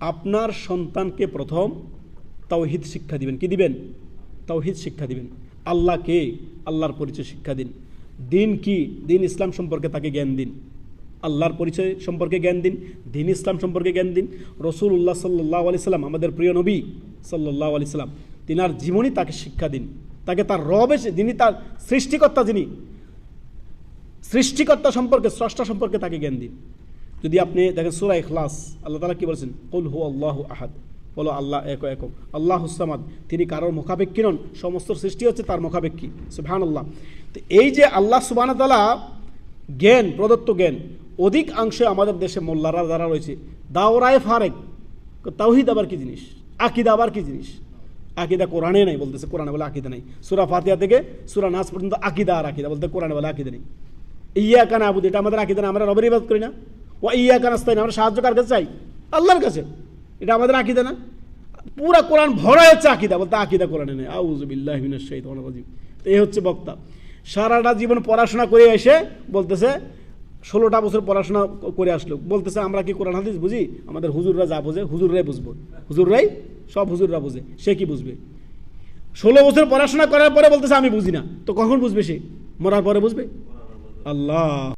আপনার সন্তানকে প্রথম তাওহিদ শিক্ষা দিবেন। কি দিবেন? তাওহিদ শিক্ষা দিবেন। আল্লাহ কে আল্লাহর পরিচয় শিক্ষা দিন। দিন কি? দিন ইসলাম সম্পর্কে তাকে জ্ঞান দিন। আল্লাহর পরিচয় সম্পর্কে জ্ঞান দিন। দিন ইসলাম সম্পর্কে জ্ঞান দিন। রসুল উল্লাহ সাল্লাহ আলি সাল্লাম, আমাদের প্রিয় নবী সাল্লাহ আলি সাল্লাম, তিনার জীবনী তাকে শিক্ষা দিন। তাকে তার রবে যিনি তার সৃষ্টিকর্তা, যিনি সৃষ্টিকর্তা সম্পর্কে, স্রষ্টা সম্পর্কে তাকে জ্ঞান দিন। যদি আপনি দেখেন সুরা ইখলাস, আল্লাহ তালা কি বলছেন? কুল হু আল্লাহ আহাদ। বলো, আল্লাহ এক একক। আল্লাহ হুসামাদ তিনি কারোর মুখাপেক্ষী নন, সমস্ত সৃষ্টি হচ্ছে তার মুখাপেক্ষী। সুবহান আল্লাহ তো এই যে আল্লাহ সুবহান তালা জ্ঞান, প্রদত্ত জ্ঞান অধিকাংশে আমাদের দেশে মোল্লারা যারা রয়েছে, দাওরায় ফারেক। তাওহিদ আবার কি জিনিস? আকিদা আবার কি জিনিস? আকিদা কোরআনে নাই বলতেছে, কোরআনে বলে আকিদা নাই। সুরা ফাতিয়া থেকে সুরা নাস পর্যন্ত আকিদা আর আকিদা বলতে কোরআনে বলে আকিদা নেই। ইয়া কানা আবুদ এটা আমাদের আকিদা না, আমরা রবের ইবাদ করি না। ও ইয়া কান আস্তাই না আমরা সাহায্য কার কাছে চাই? আল্লাহর কাছে। এটা আমাদের আকিদা না? পুরা কোরআন ভরা হচ্ছে আকিদা, বলতে আকিদা কোরআনে নেই। আউজুবিল্লাহ তো এই হচ্ছে বক্তা। সারাটা জীবন পড়াশোনা করে এসে বলতেছে, ষোলোটা বছর পড়াশোনা করে আসলো। বলতেছে, আমরা কি কোরআন হাদিস বুঝি? আমাদের হুজুররা যা বোঝে, হুজুররাই বুঝব। হুজুররাই, সব হুজুররা বুঝে। সে কি বুঝবে? ষোলো বছর পড়াশোনা করার পরে বলতেছে, আমি বুঝি না। তো কখন বুঝবে সে? মরার পরে বুঝবে? আল্লাহ।